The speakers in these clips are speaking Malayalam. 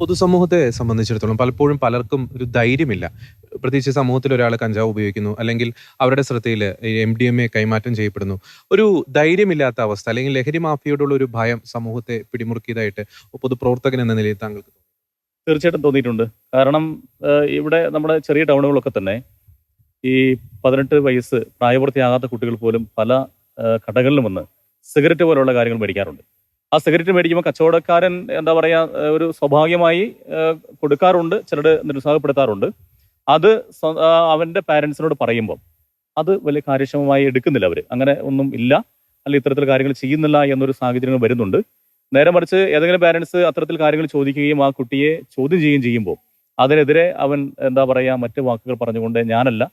പൊതുസമൂഹത്തെ സംബന്ധിച്ചിടത്തോളം പലപ്പോഴും പലർക്കും ഒരു ധൈര്യമില്ല. പ്രത്യേകിച്ച് സമൂഹത്തിൽ ഒരാൾ കഞ്ചാവ് ഉപയോഗിക്കുന്നു അല്ലെങ്കിൽ അവരുടെ ശ്രദ്ധയിൽ എം ഡി എം എ കൈമാറ്റം ചെയ്യപ്പെടുന്നു. ഒരു ധൈര്യമില്ലാത്ത അവസ്ഥ അല്ലെങ്കിൽ ലഹരി മാഫിയോടുള്ള ഒരു ഭയം സമൂഹത്തെ പിടിമുറുക്കിയതായിട്ട് പൊതുപ്രവർത്തകൻ എന്ന നിലയിൽ താങ്കൾക്ക് തീർച്ചയായിട്ടും തോന്നിയിട്ടുണ്ട്. കാരണം ഇവിടെ നമ്മുടെ ചെറിയ ടൗണുകളൊക്കെ തന്നെ ഈ പതിനെട്ട് വയസ്സ് പ്രായപൂർത്തിയാകാത്ത കുട്ടികൾ പോലും പല കടകളിലും വന്ന് സിഗരറ്റ് പോലുള്ള കാര്യങ്ങൾ മേടിക്കാറുണ്ട്. ആ സിഗരറ്റ് മേടിക്കുമ്പോൾ കച്ചവടക്കാരൻ എന്താ പറയുക ഒരു സ്വാഭാവികമായി കൊടുക്കാറുണ്ട് ചിലർ നിരുത്സാഹപ്പെടുത്താറുണ്ട്. അത് അവന്റെ പാരൻസിനോട് പറയുമ്പോൾ അത് വലിയ കാര്യക്ഷമമായി എടുക്കുന്നില്ല അവർ അങ്ങനെ ഒന്നും ഇല്ല. അല്ലെങ്കിൽ ഇത്തരത്തിൽ കാര്യങ്ങൾ ചെയ്യുന്നില്ല എന്നൊരു സാഹചര്യങ്ങൾ വരുന്നുണ്ട്. നേരെ മറിച്ച് ഏതെങ്കിലും പാരൻസ് അത്തരത്തിൽ കാര്യങ്ങൾ ചോദിക്കുകയും ആ കുട്ടിയെ ചോദ്യം ചെയ്യുകയും ചെയ്യുമ്പോൾ അതിനെതിരെ അവൻ എന്താ പറയുക മറ്റു വാക്കുകൾ പറഞ്ഞുകൊണ്ട് ഞാനല്ല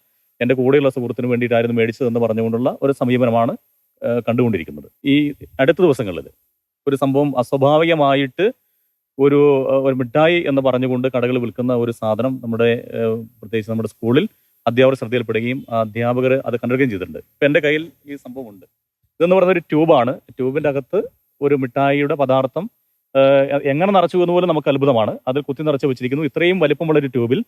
എന്റെ കൂടെയുള്ള സുഹൃത്തിന് വേണ്ടിയിട്ടായിരുന്നു മേടിച്ചതെന്ന് പറഞ്ഞുകൊണ്ടുള്ള ഒരു സമീപനമാണ് കണ്ടുകൊണ്ടിരിക്കുന്നത്. ഈ അടുത്ത ദിവസങ്ങളിൽ ഒരു സംഭവം അസ്വാഭാവികമായിട്ട് ഒരു ഒരു മിഠായി എന്ന് പറഞ്ഞുകൊണ്ട് കടകൾ വിൽക്കുന്ന ഒരു സാധനം നമ്മുടെ പ്രത്യേകിച്ച് നമ്മുടെ സ്കൂളിൽ അധ്യാപകർ ശ്രദ്ധയിൽപ്പെടുകയും അധ്യാപകർ അത് കണ്ടെടുക്കുകയും ചെയ്തിട്ടുണ്ട്. ഇപ്പം എന്റെ കയ്യിൽ ഈ സംഭവമുണ്ട്. ഇതെന്ന് പറയുന്ന ഒരു ട്യൂബാണ്. ട്യൂബിന്റെ അകത്ത് ഒരു മിഠായിയുടെ പദാർത്ഥം എങ്ങനെ നിറച്ചു എന്ന് പോലും നമുക്ക് അത്ഭുതമാണ്. അതിൽ കുത്തി നിറച്ച് വെച്ചിരിക്കുന്നു. ഇത്രയും വലിപ്പമുള്ള ഒരു ട്യൂബിൽ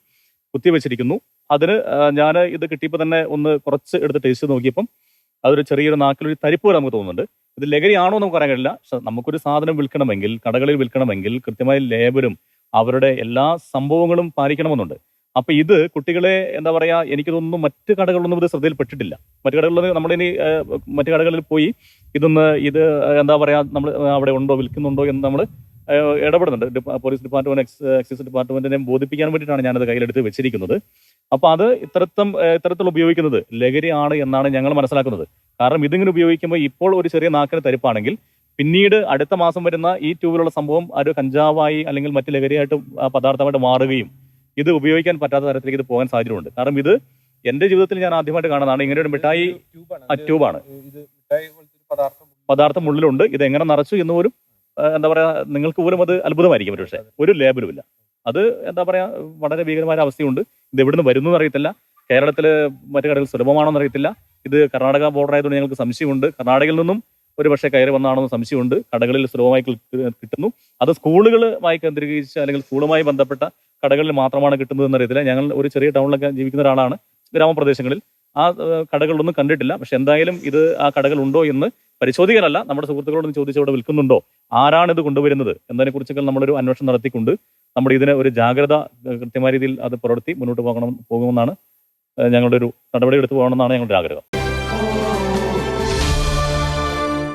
കുത്തി വെച്ചിരിക്കുന്നു. അതിന് ഞാൻ ഇത് കിട്ടിയപ്പോൾ തന്നെ ഒന്ന് കുറച്ച് എടുത്ത് ടേസ്റ്റ് നോക്കിയപ്പം അതൊരു ചെറിയൊരു നാക്കിലൊരു തരിപ്പ് പോലെ നമുക്ക് തോന്നുന്നുണ്ട്. ഇത് ലഹരിയാണോ നമുക്ക് പറയാൻ കഴിയില്ല. നമുക്കൊരു സാധനം വിൽക്കണമെങ്കിൽ കടകളിൽ വിൽക്കണമെങ്കിൽ കൃത്യമായി ലേബലും അവരുടെ എല്ലാ സംഭവങ്ങളും പാലിക്കണമെന്നുണ്ട്. അപ്പൊ ഇത് കുട്ടികളെ എന്താ പറയാ എനിക്ക് തോന്നുന്നു മറ്റ് കടകളൊന്നും ഇത് ശ്രദ്ധയിൽപ്പെട്ടിട്ടില്ല. മറ്റു കടകളിൽ നമ്മൾ ഇനി മറ്റു കടകളിൽ പോയി ഇതൊന്ന് ഇത് എന്താ പറയാ നമ്മൾ അവിടെ ഉണ്ടോ വിൽക്കുന്നുണ്ടോ എന്ന് നമ്മൾ ഇടപെടുന്നുണ്ട്. പോലീസ് ഡിപ്പാർട്ട്മെന്റ് എക്സ് എക്സൈസ് ഡിപ്പാർട്ട്മെന്റിനെ ബോധിപ്പിക്കാൻ വേണ്ടിയിട്ടാണ് ഞാനത് കയ്യിലെടുത്ത് വെച്ചിരിക്കുന്നത്. അപ്പൊ അത് ഇത്തരത്തും ഇത്തരത്തിൽ ഉപയോഗിക്കുന്നത് ലഹരിയാണ് എന്നാണ് ഞങ്ങൾ മനസ്സിലാക്കുന്നത്. കാരണം ഇതിങ്ങനെ ഉപയോഗിക്കുമ്പോൾ ഇപ്പോൾ ഒരു ചെറിയ നാക്കിന് തരിപ്പാണെങ്കിൽ പിന്നീട് അടുത്ത മാസം വരുന്ന ഈ ട്യൂബിലുള്ള സംഭവം ഒരു കഞ്ചാവായി അല്ലെങ്കിൽ മറ്റ് ലഹരിയായിട്ട് ആ പദാർത്ഥമായിട്ട് മാറുകയും ഇത് ഉപയോഗിക്കാൻ പറ്റാത്ത തരത്തിലേക്ക് ഇത് പോകാൻ സാധ്യതയുണ്ട് കാരണം ഇത് എന്റെ ജീവിതത്തിൽ ഞാൻ ആദ്യമായിട്ട് കാണുന്നതാണ്. ഇങ്ങനെ ഒരു മിഠായി ആ ട്യൂബാണ്. പദാർത്ഥം ഉള്ളിലുണ്ട്. ഇത് എങ്ങനെ നിറച്ചു എന്ന് പോലും എന്താ പറയാ നിങ്ങൾക്ക് പോലും അത് അത്ഭുതമായിരിക്കും പക്ഷേ ഒരു ലേബലും ഇല്ല. അത് എന്താ പറയാ വളരെ ഭീകരമായ അവസ്ഥയുണ്ട്. ഇത് എവിടുന്ന് വരുന്നു എന്നറിയത്തില്ല. കേരളത്തിൽ മറ്റു കടകൾ സുലഭമാണോ എന്നറിയത്തില്ല ഇത് കർണാടക ബോർഡർ ആയതുകൊണ്ട് ഞങ്ങൾക്ക് സംശയമുണ്ട്. കർണാടകയിൽ നിന്നും ഒരു പക്ഷേ കയറി വന്നാണെന്ന് സംശയമുണ്ട്. കടകളിൽ സുലഭമായി കിട്ടുന്നു. അത് സ്കൂളുകളുമായി കേന്ദ്രീകരിച്ച് അല്ലെങ്കിൽ സ്കൂളുമായി ബന്ധപ്പെട്ട കടകളിൽ മാത്രമാണ് കിട്ടുന്നത് എന്നറിയത്തില്ല ഞങ്ങൾ ഒരു ചെറിയ ടൗണിലൊക്കെ ജീവിക്കുന്ന ഒരാളാണ് ഗ്രാമപ്രദേശങ്ങളിൽ. ആ കടകളൊന്നും കണ്ടിട്ടില്ല. പക്ഷെ എന്തായാലും ഇത് ആ കടകൾ ഉണ്ടോ എന്ന് പരിശോധിക്കാനല്ല. നമ്മുടെ സുഹൃത്തുക്കളോട് ചോദിച്ച് അവിടെ വിൽക്കുന്നുണ്ടോ? ആരാണ് ഇത് കൊണ്ടുവരുന്നത്? എന്നതിനെ കുറിച്ചൊക്കെ നമ്മളൊരു അന്വേഷണം നടത്തിക്കൊണ്ട് നമ്മുടെ ഇതിന് ഒരു ജാഗ്രത കൃത്യമായ രീതിയിൽ അത് പുലർത്തി മുന്നോട്ട് പോകണം പോകുമെന്നാണ് ഞങ്ങളുടെ ഒരു നടപടി എടുത്തു പോകണമെന്നാണ് ഞങ്ങളുടെ ആഗ്രഹം.